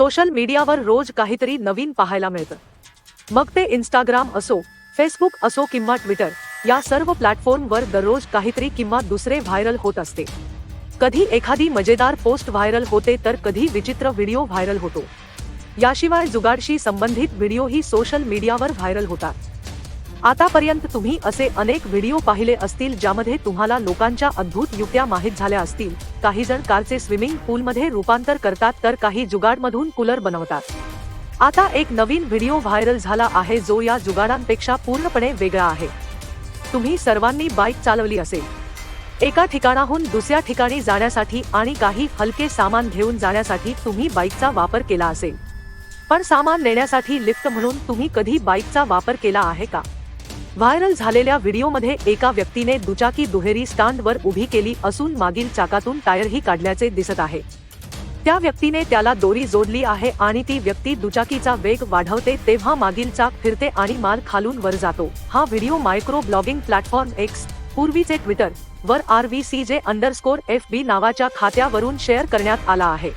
Social मीडियावर रोज काहीतरी नवीन पाहायला मिळतं. मग ते इंस्टाग्राम असो फेसबुक असो किंवा ट्विटर या सर्व प्लॅटफॉर्मवर दररोज काहीतरी किंवा दुसरे व्हायरल होत असते. कधी एखादी मजेदार पोस्ट व्हायरल होते तर कधी विचित्र व्हिडिओ व्हायरल होतो. याशिवाय जुगाडशी संबंधित व्हिडिओही सोशल मीडियावर व्हायरल होतात. आतापर्यंत तुम्ही असे अनेक व्हिडिओ पाहिले असतील ज्यामध्ये तुम्हाला लोकांच्या अद्भुत युक्त्या माहीत झाल्या असतील. काही जण कारचे स्विमिंग पूलमध्ये रूपांतर करतात तर काही जुगाडमधून कूलर बनवतात. आता एक नवीन व्हिडिओ व्हायरल झाला आहे जो या जुगाडांपेक्षा पूर्णपणे वेगळा आहे. तुम्ही सर्वांनी बाईक चालवली असेल. एका ठिकाणाहून दुसऱ्या ठिकाणी जाण्यासाठी आणि काही हलके सामान घेऊन जाण्यासाठी तुम्ही बाईकचा वापर केला असेल. पण सामान नेण्यासाठी लिफ्ट म्हणून तुम्ही कधी बाईकचा वापर केला आहे का? व्हायरल झालेल्या व्हिडिओमध्ये एका व्यक्तीने दुचाकी दुहेरी स्टँडवर उभी केली असून मागील चाकातून टायरही काढल्याचे दिसत आहे. त्या व्यक्तीने त्याला दोरी जोडली आहे आणि ती व्यक्ती दुचाकीचा वेग वाढवते तेव्हा मागील चाक फिरते आणि माल खालून वर जातो. हा video micro blogging platform X पूर्वीचे ट्विटर वर R V C J underscore F B नावाच्या खात्यावरून शेअर करण्यात आला आहे.